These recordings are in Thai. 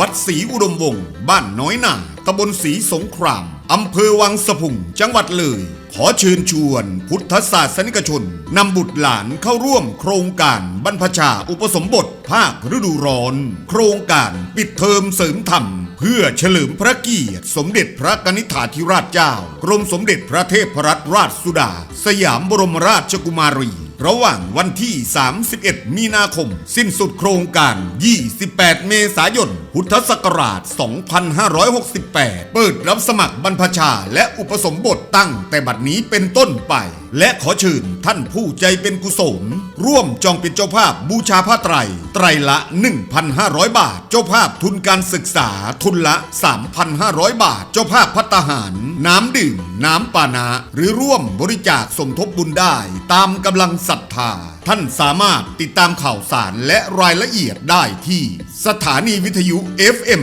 วัดศรีอุดมวงศ์บ้านน้อยนาตำบลศรีสงครามอำเภอวังสะพุงจังหวัดเลย ขอเชิญชวน พุทธศาสนิกชนนำบุตรหลานเข้าร่วมโครงการบรรพชาอุปสมบทภาคฤดูร้อน โครงการปิดเทอมเสริมธรรมเพื่อเฉลิมพระเกียรติ สมเด็จพระกนิษฐาธิราชเจ้า กรมสมเด็จพระเทพรัตนราชสุดา สยามบรมราชกุมารี ระหว่างวันที่ 31 มีนาคม สิ้นสุดโครงการ 28 เมษายน พุทธศักราช 2568 เปิดรับสมัครบรรพชาและอุปสมบทตั้งแต่บัดนี้เป็นต้นไป และขอเชิญท่านผู้ใจเป็นกุศล ร่วมจองเป็นเจ้าภาพบูชาผ้าไตร ไตรละ 1,500 บาท เจ้าภาพทุนการศึกษาทุนละ 3,500 บาท เจ้าภาพพัตหาร น้ำดื่ม น้ำปานะ หรือร่วมบริจาคสมทบบุญได้ตามกำลังศรัทธาท่านสามารถติดตามข่าวสารและรายละเอียดได้ที่สถานีวิทยุ FM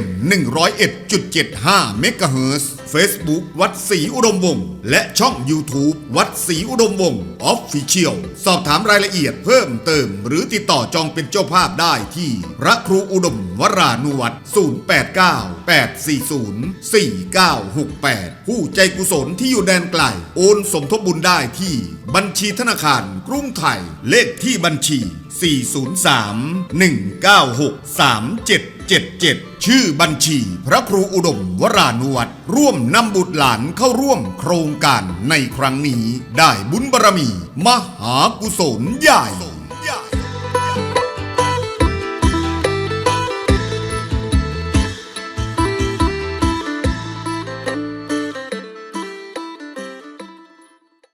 101.75เมกะเฮิรตซ์ Facebook วัดศรีอุดมวงศ์และช่อง YouTube วัดศรีอุดมวงศ์ออฟฟิเชียลสอบถามรายละเอียดเพิ่มเติม หรือติดต่อจองเป็นเจ้าภาพได้ที่ พระครูอุดมวรานุวัตร089-840-4968 ผู้ใจกุศลที่อยู่แดนไกล โอนสมทบบุญได้ที่ บัญชีธนาคารกรุงไทยเลขที่บัญชี 403 196 3777 ชื่อบัญชี พระครูอุดมวรานุวัตรร่วมนำบุตรหลานเข้าร่วมโครงการในครั้งนี้ ได้บุญบารมี มหากุศลใหญ่